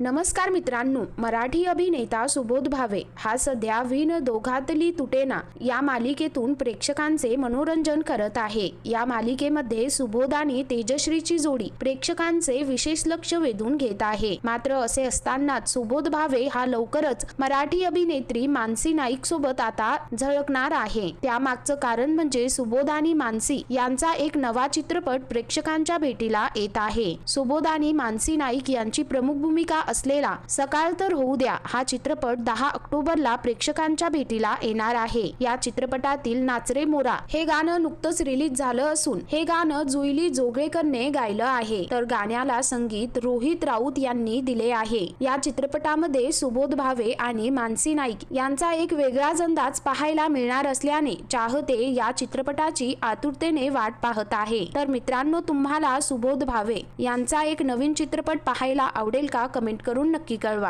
नमस्कार मित्रांनो मराठी अभिनेता सुबोध भावे हा सध्या विन दोघातली तुटेना या मालिकेतून प्रेक्षकांचे मनोरंजन करत आहे. या मालिकेमध्ये सुबोध आणि तेजश्रीची जोडी प्रेक्षकांचे विशेष लक्ष वेधून घेत आहे. मात्र असे असतानाच सुबोध भावे हा लवकरच मराठी अभिनेत्री मानसी नाईक सोबत आता झळकणार आहे. त्यामागचं कारण म्हणजे सुबोध आणि मानसी यांचा एक नवा चित्रपट प्रेक्षकांच्या भेटीला येत आहे. सुबोध आणि मानसी नाईक यांची प्रमुख भूमिका असलेला सकाळ तर होऊ द्या हा चित्रपट दहा ऑक्टोबरला प्रेक्षकांच्या भेटीला येणार आहे. या चित्रपटातील नाचरे मोरा हे गाणं नुकतंच रिलीज झालं असून हे गाणं जुईली जोगळेकरने गायलं आहे. तर गाण्याला संगीत रोहित राऊत यांनी दिले आहे. या चित्रपटामध्ये सुबोध भावे आणि मानसी नाईक यांचा एक वेगळाच अंदाज पाहायला मिळणार असल्याने चाहते या चित्रपटाची आतुरतेने वाट पाहत आहे. तर मित्रांनो तुम्हाला सुबोध भावे यांचा एक नवीन चित्रपट पाहायला आवडेल का? कमेंट कमेंट करून नक्की कळवा.